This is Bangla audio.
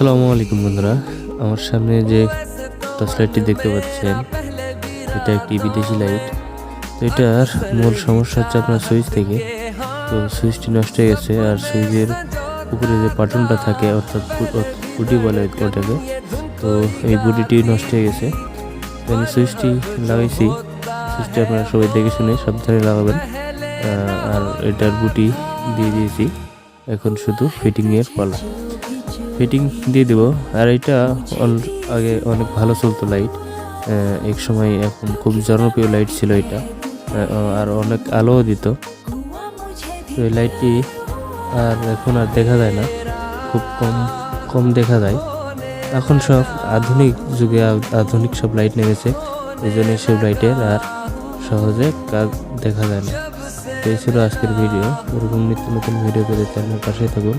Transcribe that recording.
আসসালামু আলাইকুম বন্ধুরা। আমার সামনে যে টর্চ দেখতে পাচ্ছেন, এটা একটি বিদেশি লাইট। তো এটার মূল সমস্যা হচ্ছে আপনার সুইচ থেকে। তো সুইচটি নষ্ট হয়ে গেছে আর সুইচের উপরে যে বাটনটা থাকে, অর্থাৎ বুটি বলে ওটাকে, তো এই বুটিটি নষ্ট হয়ে গেছে। আমি সুইচটি লাগাইছি। সুইচটি আপনারা সবাই দেখে শুনে সাবধানে লাগাবেন। আর এটার বুটি দিয়ে দিয়েছি। এখন শুধু ফিটিংয়ের পালা। ফিটিং দিয়ে দেবো। আর এটা আগে অনেক ভালো চলতো লাইট এক সময় এখন খুব জনপ্রিয় লাইট ছিল এটা। আর অনেক আলোও দিত। তো এই লাইটটি আর এখন আর দেখা যায় না। খুব কম কম দেখা যায়। এখন সব আধুনিক যুগে আধুনিক সব লাইট নেমেছে। এই জন্য সব লাইটের আর সহজে কাজ দেখা যায় না। এই ছিল আজকের ভিডিও এরকম নিত্য নতুন ভিডিও পেতে চ্যানেলের পাশে থাকুন।